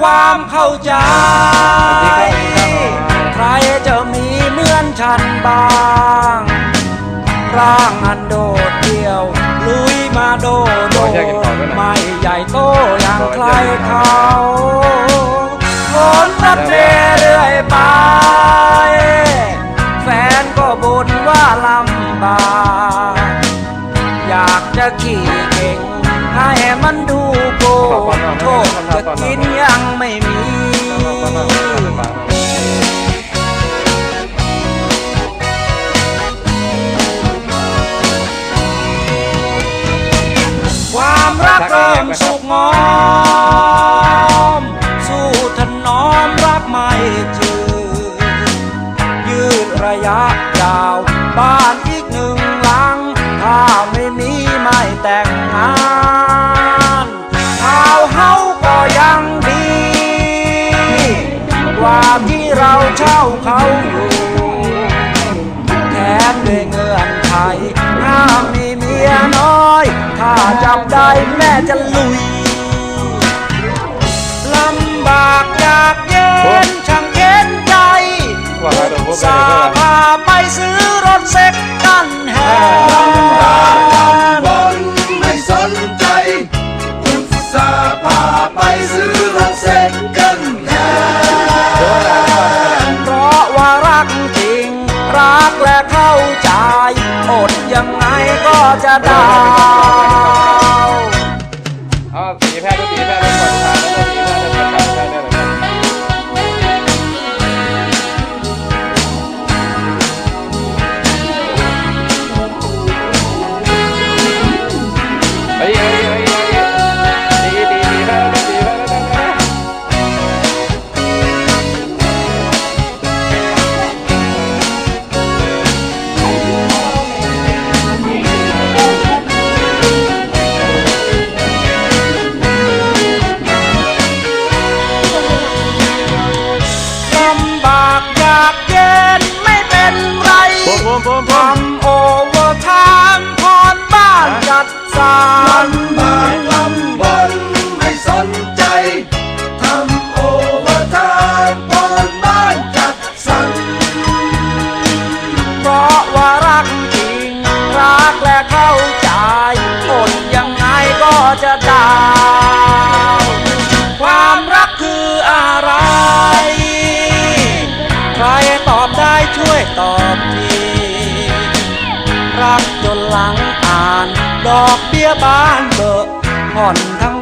ความเข้าใจ ใครจะมีเหมือนฉันบ้าง ร่างอันโดดเดี่ยว ลุยมาโดดโดไม่ใหญ่โตอย่างใครเขาโนรถเมเรื่อยไป แฟนก็บ่นว่าลำบาก อยากจะขี่เก่งให้มันดู โกโชคจะกินยังไม่มี ความรักเริ่มสุกงอม สู้ถนอมรักไม่จืดยืดระยะยาว บ้านอีกหนึ่งหลัง ถ้าไม่มีไม่แต่งงานาเขาอยู่แถมด้วยเงื่อนไขห้ามมีเมียน้อย ถ้าจับได้แม่จะลุยลำบากยากเย็นช่างเย็นใจสาเดี๋ยวผม รักและเข้าใจอดยังไงก็จะได้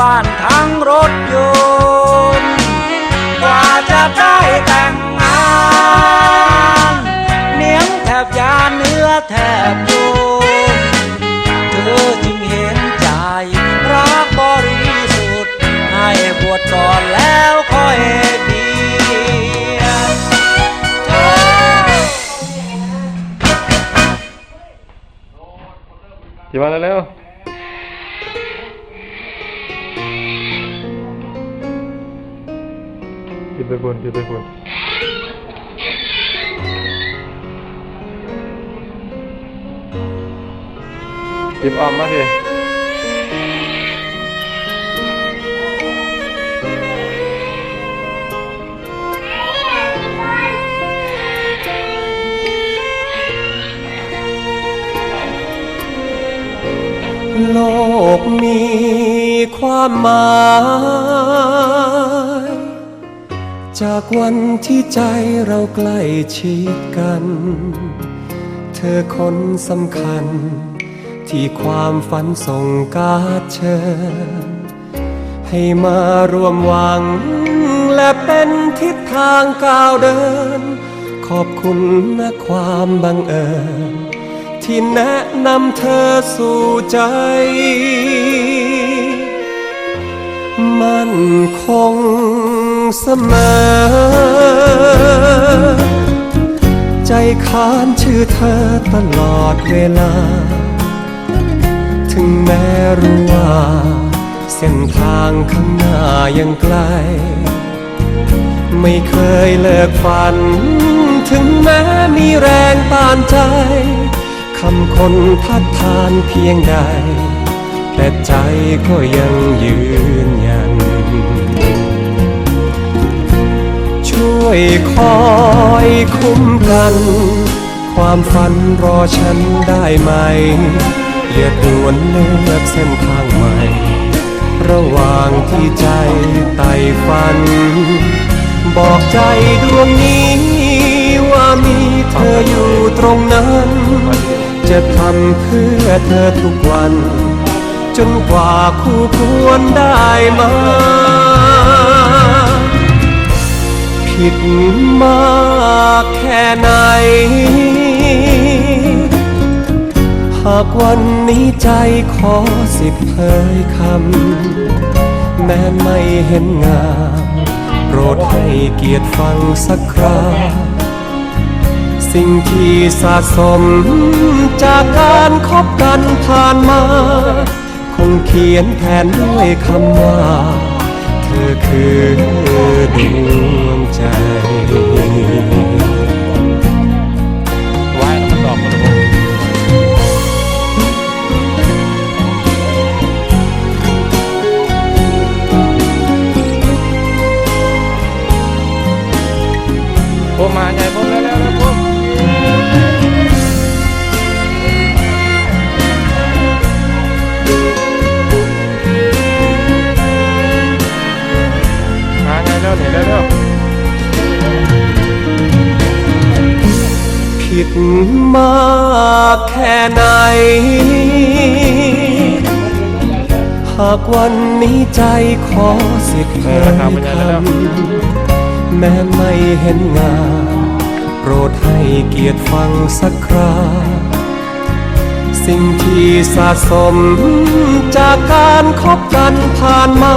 บ้านทั้งรถยนต์กว่าจะได้แต่งงานเนียงแทบยาเนื้อแทบโยนเธอจึงเห็นใจรักบริสุทธิ์ให้บวชก่อนแล้วค่อยเบียดเธอกี่วันแล้ว ไปบนปิดไปบนจิบออมมาสิโลกมีความหมาย จากวันที่ใจเราใกล้ชิดกัน เธอคนสำคัญ ที่ความฝันส่งการดเชิญ ให้มารวมหวัง และเป็นทิศทางก้าวเดิน ขอบคุณนะความบังเอิญ ที่แนะนำเธอสู่ใจมันคง มอ ใจค้านชื่อเธอตลอดเวลา ถึงแม้รู้ว่า เส้นทางข้างหน้ายังไกล ไม่เคยเลิกฝัน ถึงแม้มีแรงต้านใจคำคนพัดทานเพียงใด แต่ใจก็ยังยืนยัน วยคอยคุ้มกัน ความฝันรอฉันได้ไหมเลือดดวนเลือกเส้นทางใหม่ ระหว่างที่ใจไต่ฝัน บอกใจดวงนี้ว่ามีเธออยู่ตรงนั้น จะทำเพื่อเธอทุกวัน จนกว่าคู่ควรได้มา ผิดมากแค่ไหน หากวันนี้ใจขอสิบเผยคำ แม้ไม่เห็นงาม โปรดให้เกียรติฟังสักคราสิ่งที่สะสมจากการคบกันผ่านมา คงเขียนแทนด้วยคำว่า เธอคือดวง วันนี้ใจขอสิทธิ์เผยคำแม้ไม่เห็นงามโปรดให้เกียรติฟังสักครา สิ่งที่สะสมจากการคบกันผ่านมา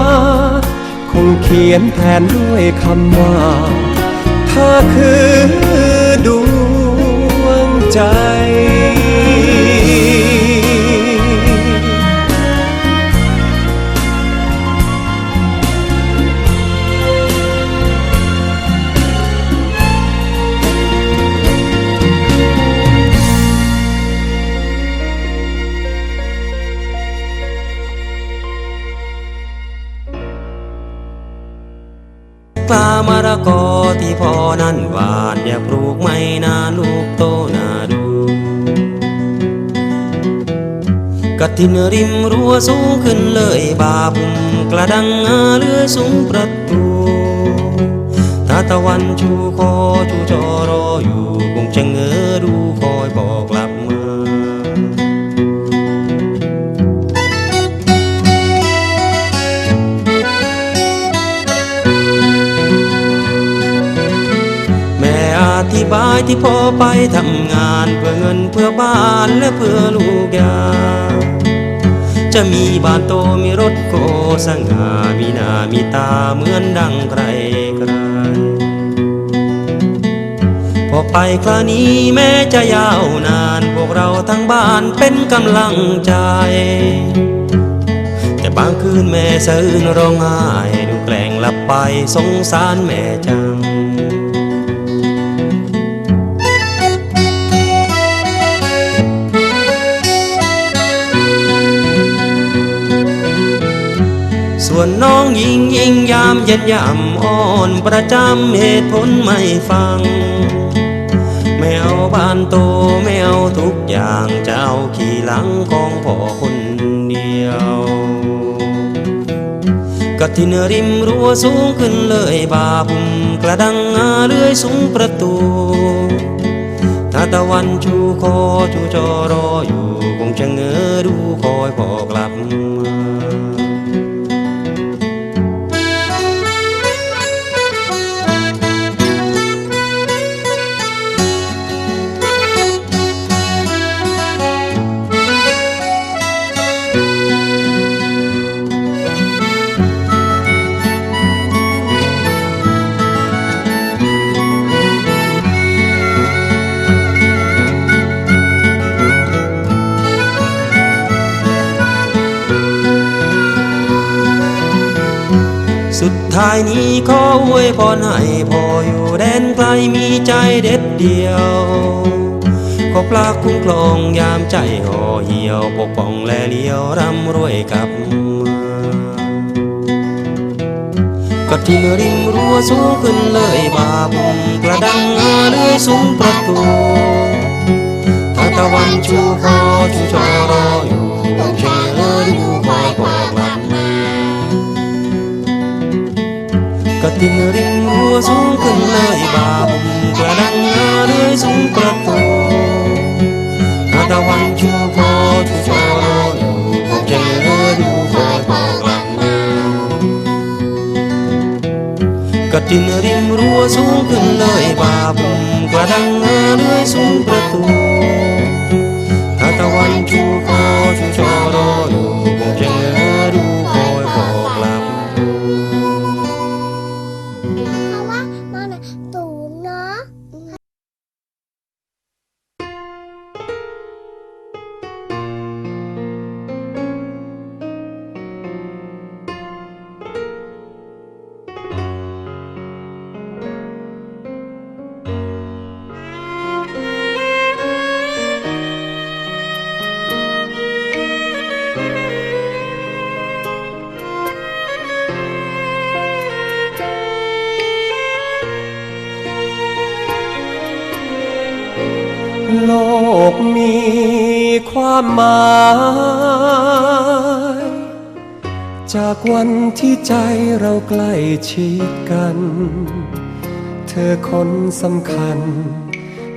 คงเขียนแทนด้วยคำว่า เธอคือดวงใจ ปลามะระกอที่พ่อนั้นหวานอย่าปลูกไม่นานลูกโตนาดูกระทินริมรั้วสูงขึ้นเลยบาบุมกระดังงาเลือสูงประตูตาตะวันชูคอชูจอรออยู่ บายที่พ่อไปทำงานเพื่อเงินเพื่อบ้านและเพื่อลูกยา จะมีบ้านโตมีรถโกสง่ามีหน้ามีตาเหมือนดังใครใครพอไปคราวนี้แม้จะยาวนาน พวกเราทั้งบ้านเป็นกำลังใจแต่บางคืนแม่สะอื้นร้องไห้ดูแกล้งหลับไปสงสารแม่จัง วนน้องยิงยิงยามเย็นยามอ่อนประจำเหตุผลไม่ฟังไม่เอาบ้านโตไม่เอาทุกอย่างจะเอาขี่หลังของพ่อคนเดียวกทินริมรั้วสูงขึ้นเลยบาบุมกระดังงาเลื่อยสูงประตูถ้าตะวันชูคอชูจอรออยู่คงจะเงอดูคอยพ่อกลับมา สุดท้ายนี้ขออวยพรให้พ่ออยู่แดนไกลมีใจเด็ดเดียว ขอปลาคุ้มครองยามใจห่อเหี่ยวปกป้องและเลี้ยวร่ำรวยกลับมาก็ที่ริมรั้วสูงขึ้นเลยบาบุมกระดังงาเลื่อยสูงประตูทาตะวันชูคอชูชอรออยู่เชอดู กระตินริมรั้วสูงขึ้นเลยบาบมกระดังงาเลื่อยสูงประตูทานตะวันชูคอชูชอรออยู่เชอดูคอยบอกหลับกระดินริมรั้วสูงขึ้นเลยบาบุมกระดังเงาเลื่อยสูงประตูถ้าตะวันชูคอชูชอรออยู่ ความหมาย จากวันที่ใจเราใกล้ชิดกัน เธอคนสำคัญ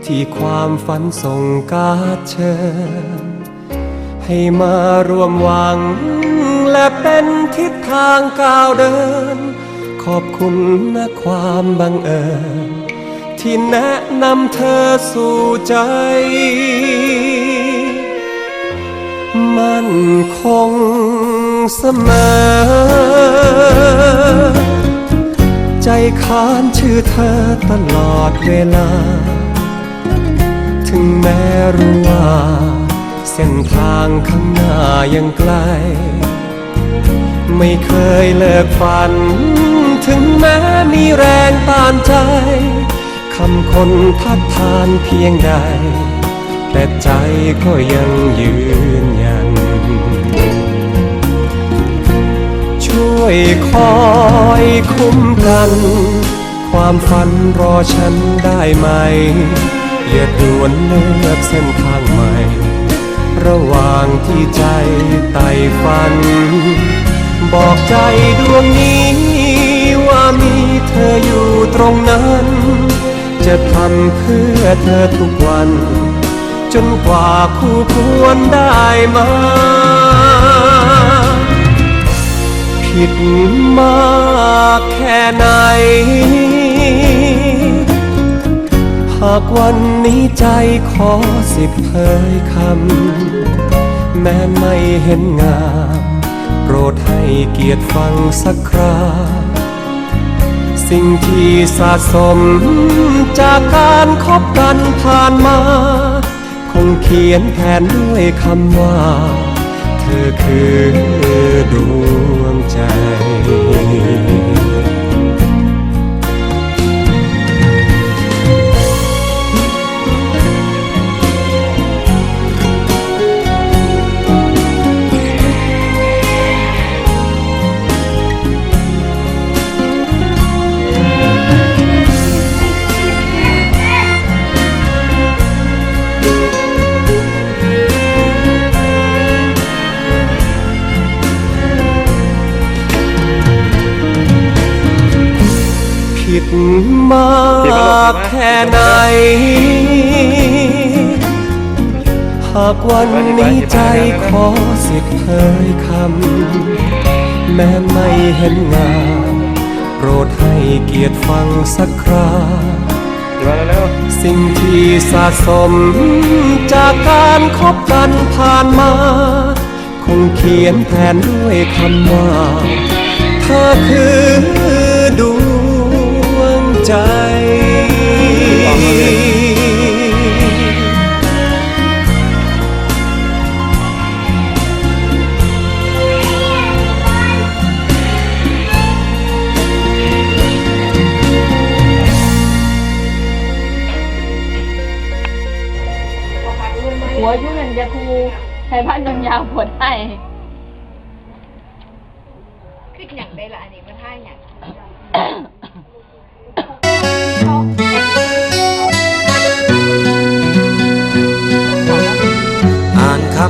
ที่ความฝันส่งการดเชิญ ให้มารวมหวัง และเป็นทิศทางก้าวเดิน ขอบคุณนะความบังเอิญที่แนะนำเธอสู่ใจ มันคงเสมอ ใจค้านชื่อเธอตลอดเวลา ถึงแม้รู้ว่า เส้นทางข้างหน้ายังไกล ไม่เคยเลิกฝัน ถึงแม้มีแรงต้านใจคำคนทัดทานเพียงใด แต่ใจก็ยังยืนยัน วยคอยคุ้มกัน ความฝันรอฉันได้ไหมอย่าด่วนเลือกเส้นทางใหม่ ระหว่างที่ใจไต่ฝัน บอกใจดวงนี้ว่ามีเธออยู่ตรงนั้น จะทำเพื่อเธอทุกวัน จนกว่าคู่ควรได้มา ผิดมากแค่ไหน หากวันนี้ใจขอสิบเผยคำ แม้ไม่เห็นงาม โปรดให้เกียรติฟังสักคราสิ่งที่สะสมจากการคบกันผ่านมา คงเขียนแทนด้วยคำว่า เธอคือดวงใจ ผิดมากแค่ไหน หากวันนี้ใจขอสิทธิ์เผยคำ แม้ไม่เห็นงาโปรดให้เกียรติฟังสักครา สิ่งที่สะสมจากการคบกันผ่านมา คงเขียนแทนด้วยคำว่า เธอคือดวง ใจหัวยุ่งอย่างจะคูใช้ผ้านางยาวๆปวดให้คืออย่างได้ละอันนี้มันท่าอย่าง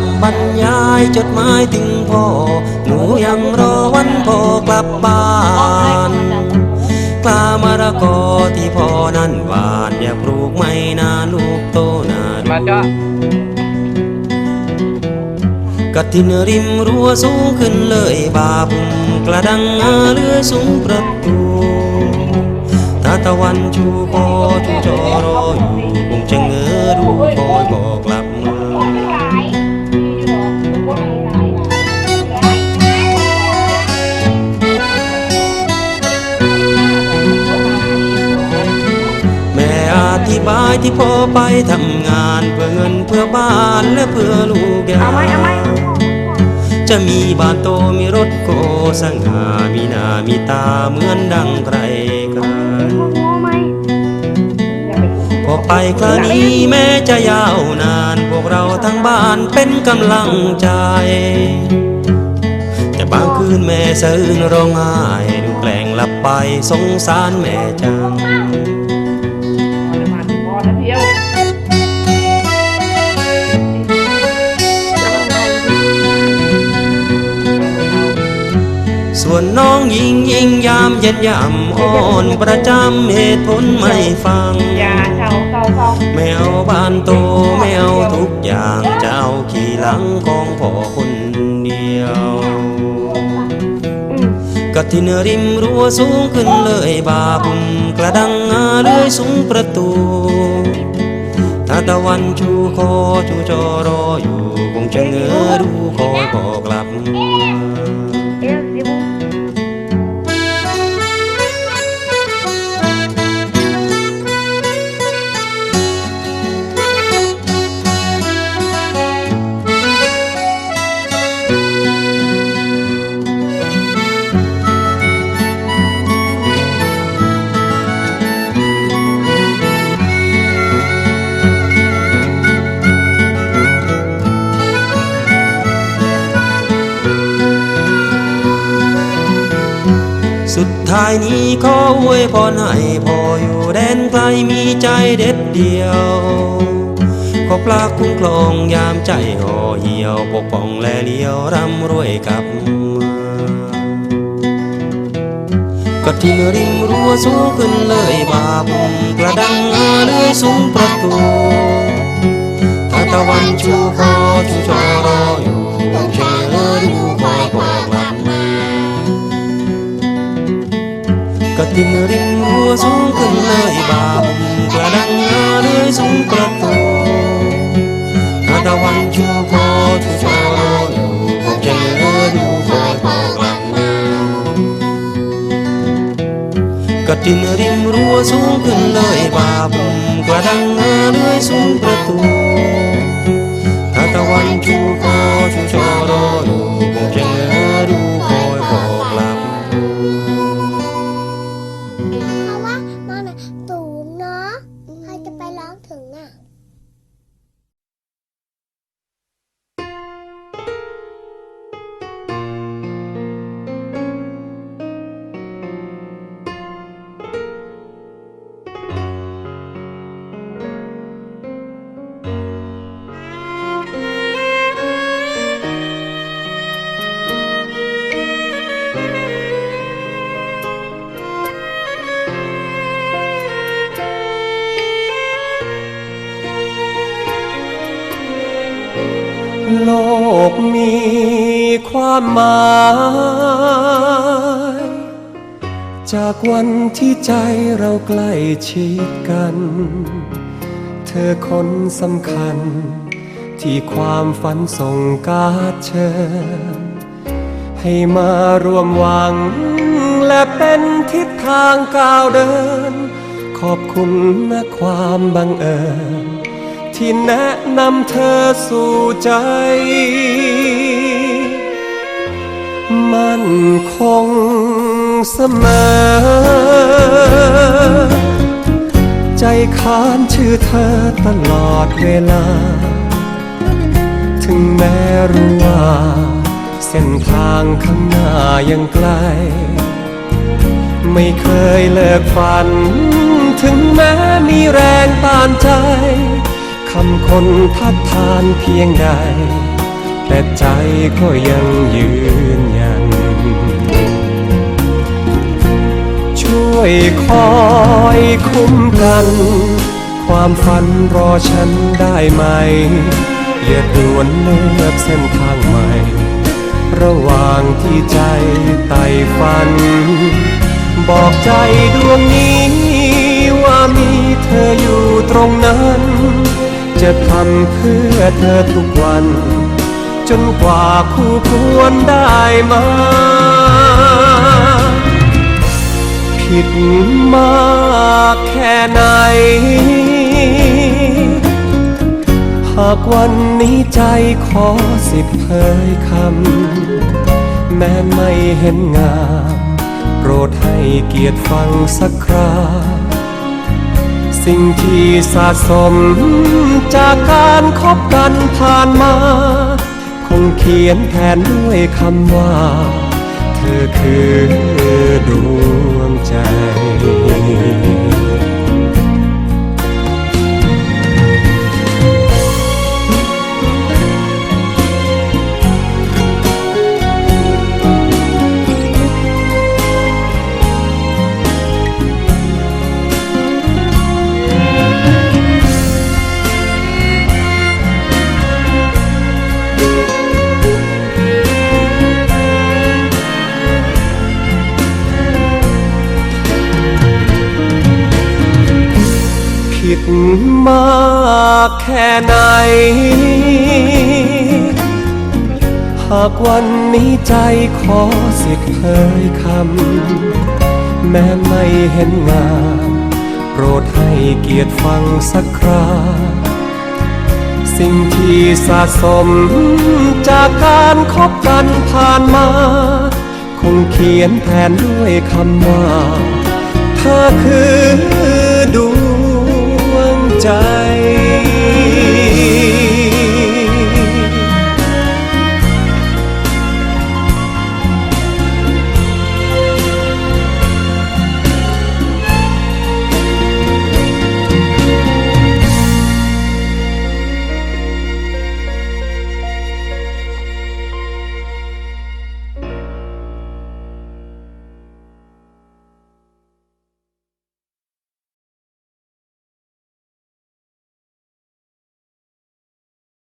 ำบรรยายจดหมายถึงพ่อ หนูยังรอวันพ่อกลับบ้านกล้ามรกอที่พ่อนั้นหวานอย่าปลูกไม่นานลูกโตนานมาจ้ะกระทินริมรั้วสูงขึ้นเลยบาบุงกระดังอาเรือสูงประตูตาตะวันชูคอชูจอรออยู่คงจะเงือดูคอ บายที่พ่อไปทำงานเพื่อเงินเพื่อบ้านและเพื่อลูกยายจะมีบ้านโตมีรถโกสง่ามีหน้ามีตาเหมือนดังใครใครพอไปคราวนี้แม้จะยาวนาน พวกเราทั้งบ้านเป็นกำลังใจ แต่บางคืนแม่สะอื้นร้องไห้ดูแกล้งหลับไปสงสารแม่จัง วนน้องยิงยิงยามเย็นยามอ่อนประจำเหตุผลไม่ฟัง อย่าเช่าเข้าเข้าแมวบ้านโตแมวทุกอย่างจะเอาขี่หลังของพ่อคนเดียวกระทินริมรั้วสูงขึ้นเลยบาบุมกระดังอาเลื่อยสูงประตูถ้าตะวันชูคอชูจอรออยู่คงจะเงือดูคอยบอกกลับาสุดท้ายนี้ขออวยพรให้พ่ออยู่แดนไกลมีใจเด็ดเดียว ขอปลาคุ้มครองยามใจห่อเหี่ยวปกป้องและเลี้ยวร่ำรวยกลับมาก็ทิ้งริมรั้วสูงขึ้นเลยบาบุมกระดังอาเลื่อยสูงประตูถ้าตะวันชูคอชูจอรออยู่เชื่อดูคอ กระตินริมรั้วสูงขึ้นเลยบาบุมกระดังอาเลื่อยสูงประตูถ้าตะวันชูคอชูจอรออยู่คง ความหมาย จากวันที่ใจเราใกล้ชิดกัน เธอคนสำคัญ ที่ความฝันส่งการดเชิญ ให้มารวมหวัง และเป็นทิศทางก้าวเดิน ขอบคุณนะความบังเอิญที่แนะนำเธอสู่ใจ มันคงเสมอ ใจค้านชื่อเธอตลอดเวลา ถึงแม้รู้ว่า เส้นทางข้างหน้ายังไกล ไม่เคยเลิกฝัน ถึงแม้มีแรงต้านใจคำคนพัดทานเพียงใดแต่ใจก็ยังยืนยัน ช่วยคอยคุ้มกัน ความฝันรอฉันได้ไหมอย่าด่วนเลือกเส้นทางใหม่ ระหว่างที่ใจไต่ฝัน บอกใจดวงนี้ว่ามีเธออยู่ตรงนั้น จะทำเพื่อเธอทุกวัน จนกว่าคู่ควรได้มา ผิดมากแค่ไหน หากวันนี้ใจขอสิบเผยคำ แม้ไม่เห็นงามโปรดให้เกียรติฟังสักคราสิ่งที่สะสมจากการคบกันผ่านมา งเขียนแทนด้วยคำว่า เธอคือดวงใจ แค่ไหน หากวันนี้ใจขอสิทธิ์เผยคำ แม้ไม่เห็นงามโปรดให้เกียรติฟังสักคราสิ่งที่สะสมจากการคบกันผ่านมา คงเขียนแทนด้วยคำว่า เธอคือดวงใจ